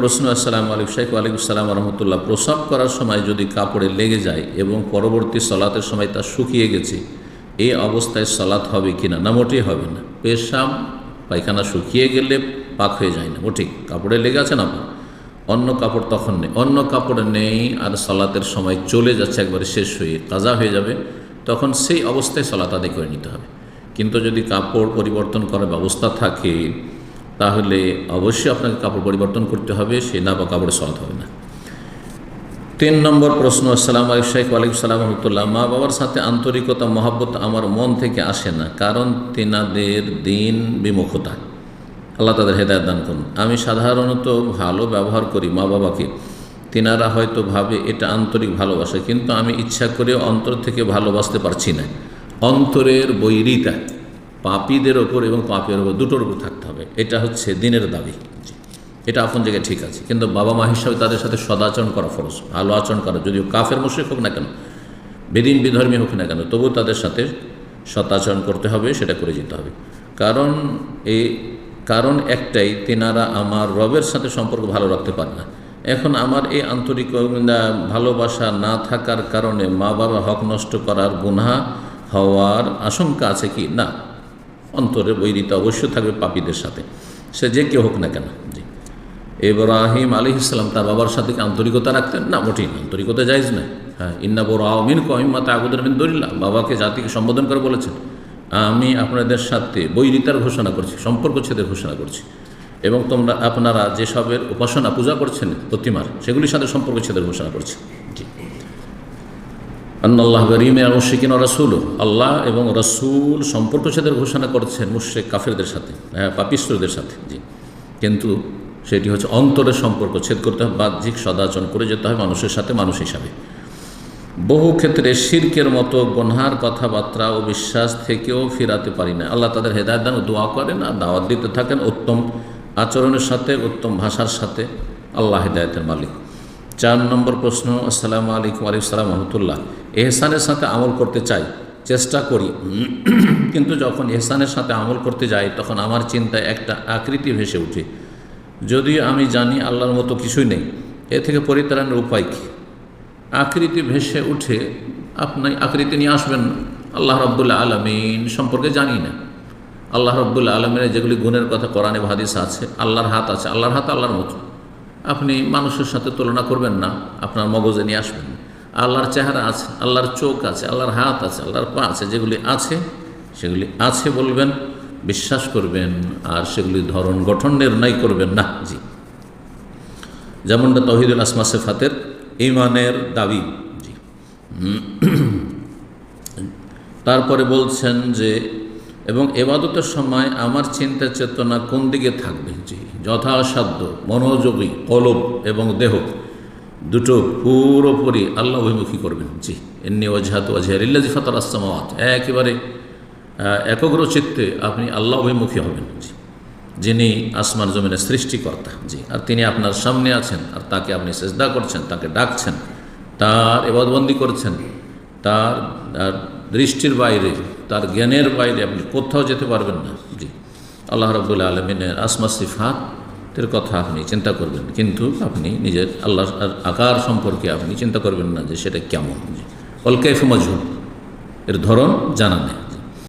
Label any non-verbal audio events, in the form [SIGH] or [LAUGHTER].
প্রশ্ন, আসসালামু আলাইকুম শেখ ওয়ালাইকুম সালাম রহমতুল্লাহ প্রসাব করার সময় যদি কাপড়ে লেগে যায় এবং পরবর্তী সলাতের সময় তা শুকিয়ে গেছে এই অবস্থায় সলাৎ হবে কি না? মোটেই হবে না। পেশাম পায়খানা শুকিয়ে গেলে পাক হয়ে যায় না, মোটেই। কাপড়ে লেগে আছে না অন্য কাপড় তখন নেই। অন্য কাপড় নেই আর সলাতের সময় চলে যাচ্ছে, একবারে শেষ হয়ে কাজা হয়ে যাবে, তখন সেই অবস্থায় সলাত আদায় করে নিতে হবে। কিন্তু যদি কাপড় পরিবর্তন করার ব্যবস্থা থাকে তাহলে অবশ্যই আপনাকে কাপড় পরিবর্তন করতে হবে, সে না বা কাপড়ে সলাত হবে না। তিন নম্বর প্রশ্ন, আসসালাম আলাইকুম শেখ ওয়ালাইকুম সালাম রহমতুল্লাহ। মা বাবার সাথে আন্তরিকতা, মহাব্বত আমার মন থেকে আসে না, কারণ তেনাদের দিন বিমুখতা। আল্লাহ তাদের হেদায়ত দান করুন। আমি সাধারণত ভালো ব্যবহার করি মা বাবাকে। তেনারা হয়তো ভাবে এটা আন্তরিক ভালোবাসা, কিন্তু আমি ইচ্ছা করে অন্তর থেকে ভালোবাসতে পারছি না। অন্তরের বৈরিতা। পাপীদের ওপর এবং পাপের ওপর দুটোর উপর থাকতে হবে। এটা হচ্ছে দিনের দাবি। এটা আপন জায়গায় ঠিক আছে। কিন্তু বাবা মা হিসাবে তাদের সাথে সদাচরণ করা ফরজ, ভালো আচরণ করা। যদিও কাফের মুশ্রিক হোক না কেন, বেদিন বিধর্মী হোক না কেন তবু তাদের সাথে সদাচরণ করতে হবে, সেটা করে যেতে হবে। কারণ এই কারণ একটাই, তেনারা আমার রবের সাথে সম্পর্ক ভালো রাখতে পারে না। এখন আমার এই আন্তরিক ভালোবাসা না থাকার কারণে মা বাবা হক নষ্ট করার গুনাহ হওয়ার আশঙ্কা আছে কি? না। অন্তরে বৈরিতা অবশ্যই থাকবে পাপীদের সাথে। সে যে কেউ হোক না কেন, জি। ইব্রাহিম আলী ইসলাম তার বাবার সাথে আন্তরিকতা রাখতেন? না, মোটেই না। আন্তরিকতা যাইজ না হ্যাঁ ইন্না বড় আমিন কহিমাতা আগুদের মিন দরিল্লা বাবাকে জাতিকে সম্বোধন করে বলেছেন, আমি আপনাদের সাথে বৈরিতার ঘোষণা করছি, সম্পর্ক ছেদের ঘোষণা করছি। এবং তোমরা আপনারা যেসবের উপাসনা, পূজা করছেন প্রতিমার, সেগুলির সাথে সম্পর্ক ছেদের ঘোষণা করছি। আন্নাল্লাহ গরিমে মুশিকিন রসুল আল্লাহ এবং রসুল সম্পর্ক ছেদের ঘোষণা করছেন মুশেক কাফেরদের সাথে হ্যাঁ পাপিষ্টদের সাথে, জি। কিন্তু সেটি হচ্ছে অন্তরের সম্পর্ক, ছেদ করতে হবে, বাহ্যিক সদাচরণ করে যেতে হয় মানুষের সাথে মানুষ হিসাবে। বহু ক্ষেত্রে শির্কের মতো গনহার কথাবার্তা ও বিশ্বাস থেকেও ফিরাতে পারি না। আল্লাহ তাদের হেদায়ত দান দোয়া করেন আর দাওয়াত দিতে থাকেন উত্তম আচরণের সাথে, উত্তম ভাষার সাথে আল্লাহ হেদায়তের মালিক। চার নম্বর প্রশ্ন, আসসালামু আলাইকুম আলাইকুম সালাম রহমতুল্লাহ। এহসানের সাথে আমল করতে চাই, চেষ্টা করি। [CLEARS THROAT] কিন্তু যখন এহসানের সাথে আমল করতে যাই, তখন আমার চিন্তায় একটা আকৃতি ভেসে উঠে। যদিও আমি জানি আল্লাহর মতো কিছুই নেই, এ থেকে পরিত্রাণের উপায় কী? আকৃতি ভেসে উঠে আপনি আকৃতি নিয়ে আসবেন আল্লাহ রব্বুল্লা আলমিন সম্পর্কে জানি না। আল্লাহ রব্বুল্লা আলমিনের যেগুলি গুণের কথা কোরআনে হাদিস আছে, আল্লাহর হাত আছে, আল্লাহর হাত আল্লাহর মতো। আপনি মানুষের সাথে তুলনা করবেন না, আপনার মগজে নিয়ে আসবেন। আল্লাহর চেহারা আছে, আল্লাহর চোখ আছে, আল্লাহর হাত আছে, আল্লাহর পা আছে, যেগুলি আছে, সেগুলি আছে বলবেন, বিশ্বাস করবেন, আর সেগুলি ধরন গঠন নির্ণয় করবেন না, জি যেমনটা তহিদুল আসমা সেফাতের ইমানের দাবি, জি তারপরে বলছেন যে এবং এবাদতের সময় আমার চিন্তা চেতনা কোন দিকে থাকবে? জি, যথাসাধ্য, মনোযোগী, কলব এবং দেহ দুটো পুরোপুরি আল্লাহ অভিমুখী করবেন। জি এমনি ওজাহাত ওজাহারিল্লাজি ফাতার আসামাওয়াত একেবারে একগ্র চিত্তে আপনি আল্লাহ অভিমুখী হবেন। জি, যিনি আসমান জমিনের সৃষ্টিকর্তা। জি, আর তিনি আপনার সামনে আছেন আর তাকে আপনি চেষ্টা করছেন, তাকে ডাকছেন, তার এবাদবন্দি করছেন তার দৃষ্টির বাইরে তার জ্ঞানের বাইরে আপনি কোথাও যেতে পারবেন না। জি। আল্লাহ রবুল্লা আলমিনের আসমা সিফাতের কথা আপনি চিন্তা করবেন, কিন্তু আপনি নিজের আল্লাহ আকার সম্পর্কে আপনি চিন্তা করবেন না যে সেটা কেমন। অলকাইফ মজহুর এর ধরন জানা নেই।